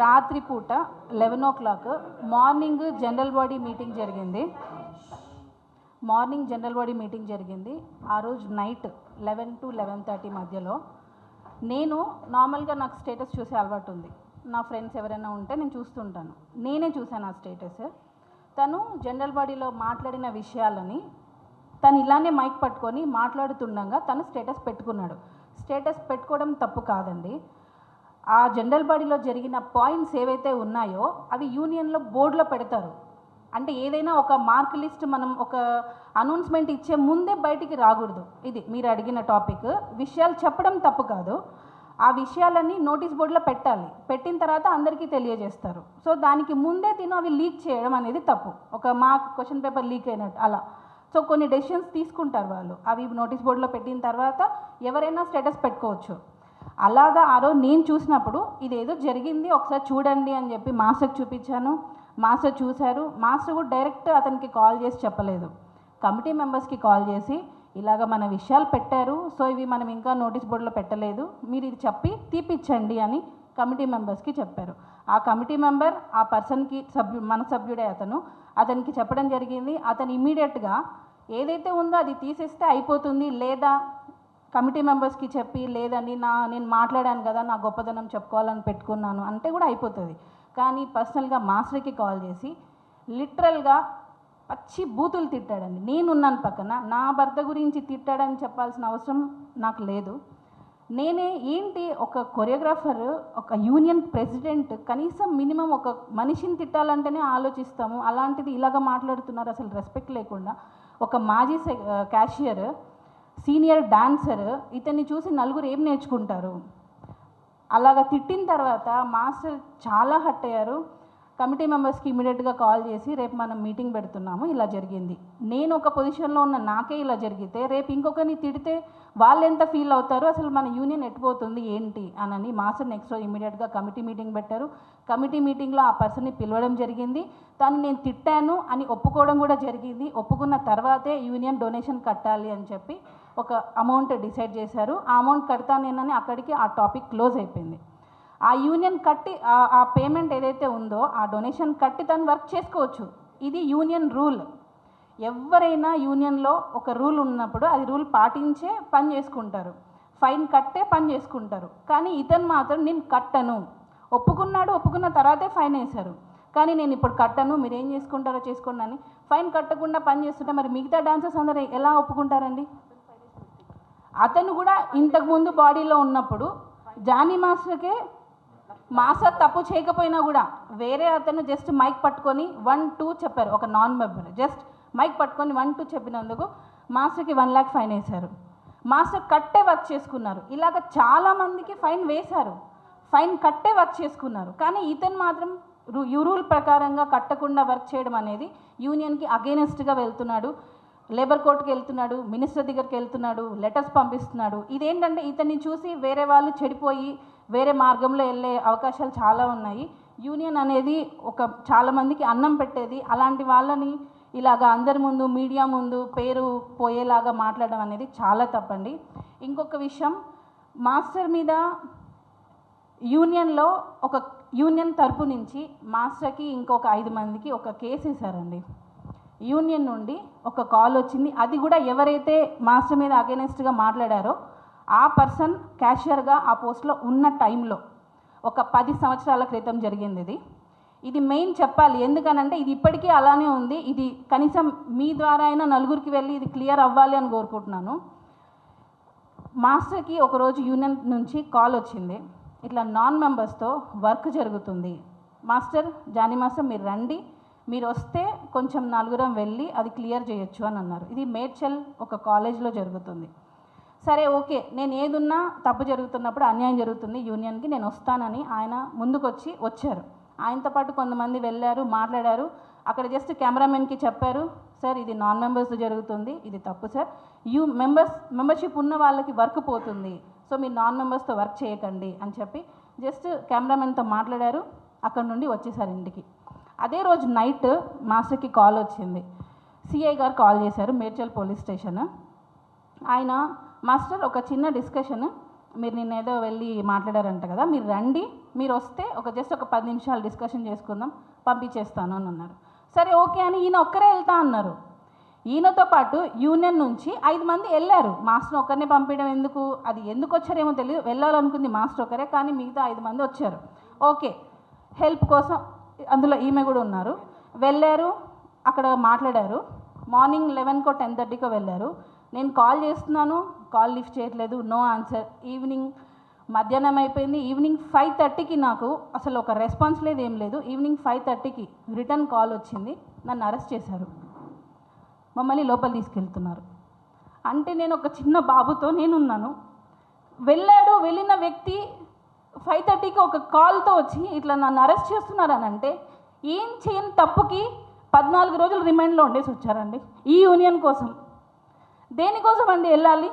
రాత్రిపూట eleven o'clock morning general body meeting జరిగింది. Morning general body meeting జరిగింది. ఆ రోజు night eleven to eleven thirty మధ్యలో నేను నార్మల్గా నాకు స్టేటస్ చూసే అలవాటు ఉంది. నా ఫ్రెండ్స్ ఎవరైనా ఉంటే నేను చూస్తుంటాను. నేనే చూశాను ఆ స్టేటస్. తను జనరల్ బాడీలో మాట్లాడిన విషయాలని తను ఇలానే మైక్ పట్టుకొని మాట్లాడుతుండగా తను స్టేటస్ పెట్టుకున్నాడు. స్టేటస్ పెట్టుకోవడం తప్పు కాదండి. ఆ జనరల్ బాడీలో జరిగిన పాయింట్స్ ఏవైతే ఉన్నాయో అవి యూనియన్లో బోర్డులో పెడతారు. అంటే ఏదైనా ఒక మార్క్ లిస్ట్ మనం ఒక అనౌన్స్మెంట్ ఇచ్చే ముందే బయటికి రాకూడదు. ఇది మీరు అడిగిన టాపిక్. విషయాలు చెప్పడం తప్పు కాదు. ఆ విషయాలన్నీ నోటీస్ బోర్డులో పెట్టాలి. పెట్టిన తర్వాత అందరికీ తెలియజేస్తారు. సో దానికి ముందే తిను అవి లీక్ చేయడం అనేది తప్పు. ఒక మార్క్ క్వశ్చన్ పేపర్ లీక్ అయినట్టు అలా. సో కొన్ని డెసిషన్స్ తీసుకుంటారు వాళ్ళు. అవి నోటీస్ బోర్డులో పెట్టిన తర్వాత ఎవరైనా స్టేటస్ పెట్టుకోవచ్చు. అలాగా ఆ రోజు నేను చూసినప్పుడు ఇదేదో జరిగింది ఒకసారి చూడండి అని చెప్పి మాస్టర్కి చూపించాను. మాస్టర్ చూశారు. మాస్టర్ కూడా డైరెక్ట్ అతనికి కాల్ చేసి చెప్పలేదు. కమిటీ మెంబర్స్కి కాల్ చేసి ఇలాగ మన విషయాలు పెట్టారు సో ఇవి మనం ఇంకా నోటీస్ బోర్డులో పెట్టలేదు మీరు ఇది చెప్పి తీపిచ్చండి అని కమిటీ మెంబర్స్కి చెప్పారు. ఆ కమిటీ మెంబర్ ఆ పర్సన్కి సభ్యు మన సభ్యుడే అతను. అతనికి చెప్పడం జరిగింది. అతను ఇమీడియట్గా ఏదైతే ఉందో అది తీసేస్తే అయిపోతుంది లేదా కమిటీ మెంబర్స్కి చెప్పి లేదండి నా నేను మాట్లాడాను కదా నా గొప్పదనం చెప్పుకోవాలని పెట్టుకున్నాను. అంటే కూడా అయిపోతుంది. కానీ పర్సనల్గా మాస్టర్కి కాల్ చేసి లిటరల్గా పచ్చి బూతులు తిట్టాడండి. నేనున్నాను పక్కన నా భర్త గురించి తిట్టాడని చెప్పాల్సిన అవసరం నాకు లేదు. నేనే ఏంటి ఒక కొరియోగ్రాఫర్ ఒక యూనియన్ ప్రెసిడెంట్ కనీసం మినిమం ఒక మనిషిని తిట్టాలంటేనే ఆలోచిస్తాము. అలాంటిది ఇలాగ మాట్లాడుతున్నారు అసలు రెస్పెక్ట్ లేకుండా. ఒక మాజీ క్యాషియర్ సీనియర్ డాన్సర్ ఇతన్ని చూసి నలుగురు ఏం నేర్చుకుంటారు? అలాగ తిట్టిన తర్వాత మాస్టర్ చాలా హట్ అయ్యారు. కమిటీ మెంబర్స్కి ఇమీడియట్గా కాల్ చేసి రేపు మనం మీటింగ్ పెడుతున్నాము ఇలా జరిగింది. నేను ఒక పొజిషన్లో ఉన్న నాకే ఇలా జరిగితే రేపు ఇంకొకరిని తిడితే వాళ్ళు ఎంత ఫీల్ అవుతారు? అసలు మన యూనియన్ ఎట్టుపోతుంది ఏంటి? అనని మాస్టర్ నెక్స్ట్ రోజు ఇమీడియట్గా కమిటీ మీటింగ్ పెట్టారు. కమిటీ మీటింగ్లో ఆ పర్సన్ని పిలవడం జరిగింది. తను నేను తిట్టాను అని ఒప్పుకోవడం కూడా జరిగింది. ఒప్పుకున్న తర్వాతే యూనియన్ డొనేషన్ కట్టాలి అని చెప్పి ఒక అమౌంట్ డిసైడ్ చేశారు. ఆ అమౌంట్ కడతానేనని అక్కడికి ఆ టాపిక్ క్లోజ్ అయిపోయింది. ఆ యూనియన్ కట్టి ఆ- పేమెంట్ ఏదైతే ఉందో ఆ డొనేషన్ కట్టి తను వర్క్ చేసుకోవచ్చు. ఇది యూనియన్ రూల్. ఎవరైనా యూనియన్లో ఒక రూల్ ఉన్నప్పుడు అది రూల్ పాటించే పని చేసుకుంటారు. ఫైన్ కట్టే పని చేసుకుంటారు. కానీ ఇతను మాత్రం నేను కట్టను. ఒప్పుకున్నాడు ఒప్పుకున్న తర్వాతే ఫైన్ వేశారు. కానీ నేను ఇప్పుడు కట్టను మీరు ఏం చేసుకుంటారో చేసుకోండి అని. ఫైన్ కట్టకుండా పని చేస్తుంటే మరి మిగతా డాన్సర్స్ అందరూ ఎలా ఒప్పుకుంటారండి? అతను కూడా ఇంతకుముందు బాడీలో ఉన్నప్పుడు జానీ మాస్టర్కే మాస్టర్ తప్పు చేయకపోయినా కూడా వేరే అతను జస్ట్ మైక్ పట్టుకొని వన్ టూ చెప్పారు ఒక నాన్ మెంబర్ జస్ట్ మైక్ పట్టుకొని వన్ టూ చెప్పినందుకు మాస్టర్కి వన్ ల్యాక్ ఫైన్ వేశారు. మాస్టర్ కట్టే వర్క్ చేసుకున్నారు. ఇలాగ చాలామందికి ఫైన్ వేశారు. ఫైన్ కట్టే వర్క్ చేసుకున్నారు. కానీ ఇతను మాత్రం రు- యు రూల్ ప్రకారంగా కట్టకుండా వర్క్ చేయడం అనేది యూనియన్కి అగేనెస్ట్గా వెళ్తున్నాడు. లేబర్ కోర్టుకి వెళ్తున్నాడు మినిస్టర్ దగ్గరికి వెళ్తున్నాడు లెటర్స్ పంపిస్తున్నాడు. ఇదేంటంటే ఇతన్ని చూసి వేరే వాళ్ళు చెడిపోయి వేరే మార్గంలో వెళ్ళే అవకాశాలు చాలా ఉన్నాయి. యూనియన్ అనేది ఒక చాలామందికి అన్నం పెట్టేది. అలాంటి వాళ్ళని ఇలాగ అందరి ముందు మీడియా ముందు పేరు పోయేలాగా మాట్లాడడం అనేది చాలా తప్పండి. ఇంకొక విషయం మాస్టర్ మీద యూనియన్లో ఒక యూనియన్ తరపు నుంచి మాస్టర్కి ఇంకొక ఐదు మందికి ఒక కేసు వేశారండి. యూనియన్ నుండి ఒక కాల్ వచ్చింది. అది కూడా ఎవరైతే మాస్టర్ మీద అగేనెస్ట్గా మాట్లాడారో ఆ పర్సన్ క్యాషియర్గా ఆ పోస్ట్లో ఉన్న టైంలో ఒక పది సంవత్సరాల క్రితం జరిగింది ఇది. ఇది మెయిన్ చెప్పాలి. ఎందుకనంటే ఇది ఇప్పటికీ అలానే ఉంది. ఇది కనీసం మీ ద్వారా అయినా నలుగురికి వెళ్ళి ఇది క్లియర్ అవ్వాలి అని కోరుకుంటున్నాను. మాస్టర్కి ఒకరోజు యూనియన్ నుంచి కాల్ వచ్చింది. ఇట్లా నాన్ మెంబర్స్తో వర్క్ జరుగుతుంది. మాస్టర్ జానీ మాస్టర్ మీరు రండి. మీరు వస్తే కొంచెం నలుగురం వెళ్ళి అది క్లియర్ చేయొచ్చు అని అన్నారు. ఇది మేడ్చల్ ఒక కాలేజ్లో జరుగుతుంది. సరే ఓకే. నేను ఏదున్నా తప్పు జరుగుతున్నప్పుడు అన్యాయం జరుగుతుంది యూనియన్కి నేను వస్తానని ఆయన ముందుకొచ్చి వచ్చారు. ఆయనతో పాటు కొంతమంది వెళ్ళారు మాట్లాడారు. అక్కడ జస్ట్ కెమెరామెన్కి చెప్పారు సార్ ఇది నాన్ మెంబర్స్ జరుగుతుంది ఇది తప్పు సార్. యూ మెంబర్స్ మెంబర్షిప్ ఉన్న వాళ్ళకి వర్క్ పోతుంది సో మీరు నాన్ మెంబర్స్తో వర్క్ చేయకండి అని చెప్పి జస్ట్ కెమెరామెన్తో మాట్లాడారు. అక్కడ నుండి వచ్చేసారు ఇంటికి. అదే రోజు నైట్ మాస్టర్కి కాల్ వచ్చింది. సిఐ గారు కాల్ చేశారు మేడ్చల్ పోలీస్ స్టేషన్ ఆయన మాస్టర్ ఒక చిన్న డిస్కషన్ మీరు నిన్న ఏదో వెళ్ళి మాట్లాడారంట కదా మీరు రండి. మీరు వస్తే ఒక జస్ట్ ఒక పది నిమిషాలు డిస్కషన్ చేసుకుందాం పంపించేస్తాను అని అన్నారు. సరే ఓకే అని ఈయన ఒక్కరే వెళ్తా అన్నారు. ఈయనతో పాటు యూనియన్ నుంచి ఐదు మంది వెళ్ళారు. మాస్టర్ ఒక్కరిని పంపించడం ఎందుకు? అది ఎందుకు వచ్చారేమో తెలియదు వెళ్ళాలనుకుంది మాస్టర్ ఒకరే కానీ మిగతా ఐదు మంది వచ్చారు. ఓకే హెల్ప్ కోసం అందులో ఈమె కూడా ఉన్నారు. వెళ్ళారు అక్కడ మాట్లాడారు. మార్నింగ్ లెవెన్కో టెన్ థర్టీకో వెళ్ళారు. నేను కాల్ చేస్తున్నాను కాల్ లిఫ్ట్ చేయట్లేదు నో ఆన్సర్. ఈవినింగ్ మధ్యాహ్నం అయిపోయింది. ఈవినింగ్ ఫైవ్ థర్టీకి నాకు అసలు ఒక రెస్పాన్స్ లేదు ఏం లేదు. ఈవినింగ్ ఫైవ్ థర్టీకి రిటర్న్ కాల్ వచ్చింది. నన్ను అరెస్ట్ చేశారు. మమ్మల్ని లోపల తీసుకెళ్తున్నారు. అంటే నేను ఒక చిన్న బాబుతో నేనున్నాను. వెళ్ళాడు వెళ్ళిన వ్యక్తి ఫైవ్ థర్టీకి ఒక కాల్తో వచ్చి ఇట్లా నన్ను అరెస్ట్ చేస్తున్నారని అంటే ఏం చేయని తప్పుకి పద్నాలుగు రోజులు రిమైండ్లో ఉండేసి వచ్చారండి. ఈ యూనియన్ కోసం. దేనికోసం అండి వెళ్ళాలి?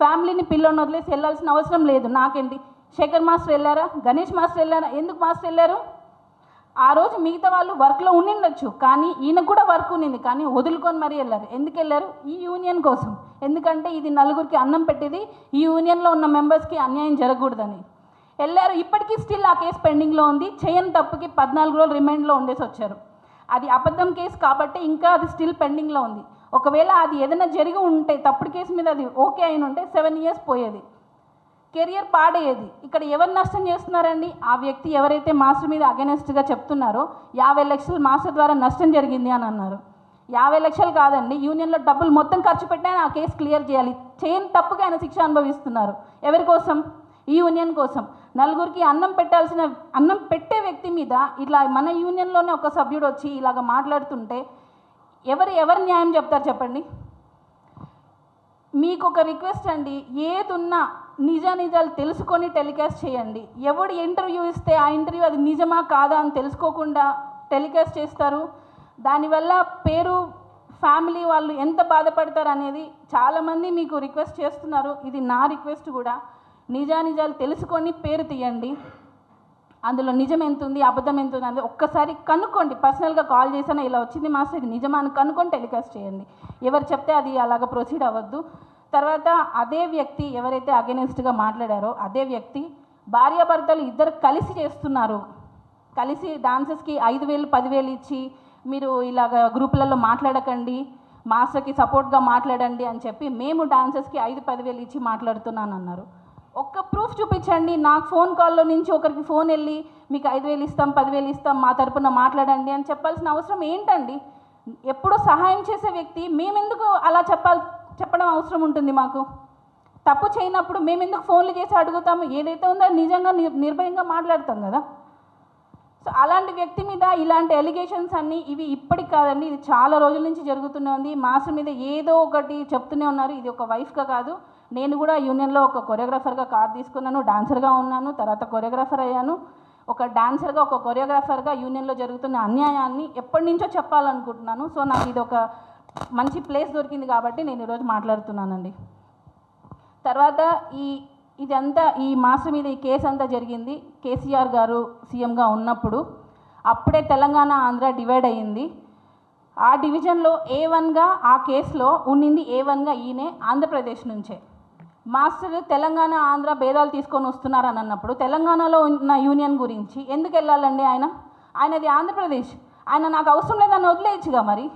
ఫ్యామిలీని పిల్లని వదిలేసి వెళ్ళాల్సిన అవసరం లేదు నాకేంటి? శేఖర్ మాస్టర్ వెళ్ళారా? గణేష్ మాస్టర్ వెళ్ళారా? ఎందుకు మాస్టర్ వెళ్ళారు? ఆ రోజు మిగతా వాళ్ళు వర్క్లో ఉండిండొచ్చు కానీ ఈయన కూడా వర్క్ ఉండింది కానీ వదులుకొని మరీ వెళ్ళారు. ఎందుకు వెళ్ళారు? ఈ యూనియన్ కోసం. ఎందుకంటే ఇది నలుగురికి అన్నం పెట్టేది ఈ యూనియన్లో ఉన్న మెంబర్స్కి అన్యాయం జరగకూడదని. వెళ్ళారు ఇప్పటికీ స్టిల్ ఆ కేసు పెండింగ్లో ఉంది. చేయని తప్పుకి పద్నాలుగు రోజులు రిమైండ్లో ఉండేసి వచ్చారు. అది అబద్ధం కేసు కాబట్టి ఇంకా అది స్టిల్ పెండింగ్లో ఉంది. ఒకవేళ అది ఏదైనా జరిగి ఉంటే తప్పుడు కేసు మీద అది ఓకే అయిన ఉంటే సెవెన్ ఇయర్స్ పోయేది. కెరియర్ పాడేది ఇక్కడ ఎవరు నష్టం చేస్తున్నారండి? ఆ వ్యక్తి ఎవరైతే మాస్టర్ మీద అగెనెస్ట్గా చెప్తున్నారో యాభై లక్షలు మాస్టర్ ద్వారా నష్టం జరిగింది అని అన్నారు. యాభై లక్షలు కాదండి యూనియన్లో డబ్బులు మొత్తం ఖర్చు పెట్టి ఆ కేసు క్లియర్ చేయాలి. చేయని తప్పుగా ఆయన శిక్ష అనుభవిస్తున్నారు. ఎవరి కోసం? ఈ యూనియన్ కోసం. నలుగురికి అన్నం పెట్టాల్సిన అన్నం పెట్టే వ్యక్తి మీద ఇట్లా మన యూనియన్లోనే ఒక సభ్యుడు వచ్చి ఇలాగ మాట్లాడుతుంటే ఎవరు ఎవరు న్యాయం చెప్తారు చెప్పండి? మీకు ఒక రిక్వెస్ట్ అండి ఏదున్నా నిజ నిజాలు తెలుసుకొని టెలికాస్ట్ చేయండి. ఎవడు ఇంటర్వ్యూ ఇస్తే ఆ ఇంటర్వ్యూ అది నిజమా కాదా అని తెలుసుకోకుండా టెలికాస్ట్ చేస్తారు. దానివల్ల పేరు ఫ్యామిలీ వాళ్ళు ఎంత బాధపడతారు అనేది చాలామంది మీకు రిక్వెస్ట్ చేస్తున్నారు. ఇది నా రిక్వెస్ట్ కూడా. నిజానిజాలు తెలుసుకొని పేరు తీయండి. అందులో నిజం ఎంత ఉంది అబద్ధం ఎంత ఉంది అనేది ఒక్కసారి కనుక్కోండి. పర్సనల్గా కాల్ చేసినా ఇలా వచ్చింది మాస్టర్ ఇది నిజమా అని కనుక్కొని టెలికాస్ట్ చేయండి. ఎవరు చెప్తే అది అలాగ ప్రొసీడ్ అవ్వద్దు. తర్వాత అదే వ్యక్తి ఎవరైతే అగెనెస్ట్గా మాట్లాడారో అదే వ్యక్తి భార్యాభర్తలు ఇద్దరు కలిసి చేస్తున్నారు. కలిసి డాన్సెస్కి ఐదు వేలు పదివేలు ఇచ్చి మీరు ఇలాగ గ్రూపులలో మాట్లాడకండి మాస్టర్కి సపోర్ట్గా మాట్లాడండి అని చెప్పి మేము డాన్సెస్కి ఐదు పదివేలు ఇచ్చి మాట్లాడుతున్నాను అన్నారు ఒక్క ప్రూఫ్ చూపించండి. నాకు ఫోన్ కాల్లో నుంచి ఒకరికి ఫోన్ వెళ్ళి మీకు ఐదు వేలు ఇస్తాం పదివేలు ఇస్తాం మా తరపున మాట్లాడండి అని చెప్పాల్సిన అవసరం ఏంటండి? ఎప్పుడో సహాయం చేసే వ్యక్తి మేమెందుకు అలా చెప్పాలి చెప్పడం అవసరం ఉంటుంది మాకు? తప్పు చేయనప్పుడు మేమెందుకు ఫోన్లు చేసి అడుగుతాము? ఏదైతే ఉందో నిజంగా నిర్- నిర్భయంగా మాట్లాడతాం కదా? సో అలాంటి వ్యక్తి మీద ఇలాంటి ఎలిగేషన్స్ అన్నీ ఇవి ఇప్పటికి కాదండి. ఇది చాలా రోజుల నుంచి జరుగుతూనే ఉంది. మాస్టర్ మీద ఏదో ఒకటి చెప్తూనే ఉన్నారు. ఇది ఒక వైఫ్గా కాదు. నేను కూడా యూనియన్లో ఒక కొరియోగ్రాఫర్గా కార్ తీసుకున్నాను డాన్సర్గా ఉన్నాను తర్వాత కొరియోగ్రాఫర్ అయ్యాను. ఒక డాన్సర్గా ఒక కొరియోగ్రాఫర్గా యూనియన్లో జరుగుతున్న అన్యాయాన్ని ఎప్పటి నుంచో చెప్పాలనుకుంటున్నాను. సో నాకు ఇది ఒక మంచి ప్లేస్ దొరికింది కాబట్టి నేను ఈరోజు మాట్లాడుతున్నానండి. తర్వాత ఈ ఇదంతా ఈ మాస్టర్ మీద ఈ కేసు అంతా జరిగింది. కేసీఆర్ గారు సీఎంగా ఉన్నప్పుడు అప్పుడే తెలంగాణ ఆంధ్ర డివైడ్ అయ్యింది. ఆ డివిజన్లో ఏ వన్గా ఆ కేసులో ఉన్నింది ఏ వన్గా ఈయనే ఆంధ్రప్రదేశ్ నుంచే. మాస్టర్ తెలంగాణ ఆంధ్ర భేదాలు తీసుకొని వస్తున్నారని అన్నప్పుడు తెలంగాణలో ఉన్న యూనియన్ గురించి ఎందుకు వెళ్ళాలండి ఆయన? ఆయనది ఆంధ్రప్రదేశ్. ఆయన నాకు అవసరం లేదని వదిలేయచ్చుగా మరి?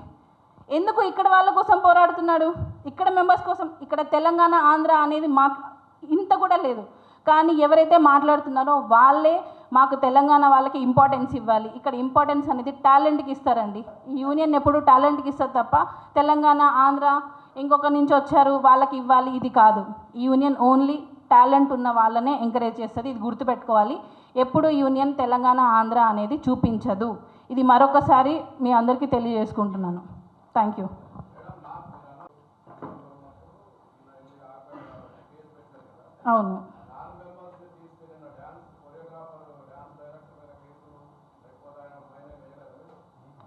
ఎందుకు ఇక్కడ వాళ్ళ కోసం పోరాడుతున్నాడు? ఇక్కడ మెంబర్స్ కోసం ఇక్కడ తెలంగాణ ఆంధ్ర అనేది మాకు ఇంత కూడా లేదు. కానీ ఎవరైతే మాట్లాడుతున్నారో వాళ్ళే మాకు తెలంగాణ వాళ్ళకి ఇంపార్టెన్స్ ఇవ్వాలి. ఇక్కడ ఇంపార్టెన్స్ అనేది టాలెంట్కి ఇస్తారండి. ఈ యూనియన్ ఎప్పుడు టాలెంట్కి ఇస్తారు తప్ప తెలంగాణ ఆంధ్ర ఇంకొక నుంచి వచ్చారు వాళ్ళకి ఇవ్వాలి ఇది కాదు. ఈ యూనియన్ ఓన్లీ టాలెంట్ ఉన్న వాళ్ళనే ఎంకరేజ్ చేస్తుంది ఇది గుర్తుపెట్టుకోవాలి. ఎప్పుడు యూనియన్ తెలంగాణ ఆంధ్ర అనేది చూపించదు. ఇది మరొకసారి మీ అందరికీ తెలియజేసుకుంటున్నాను. థ్యాంక్ యూ అవును.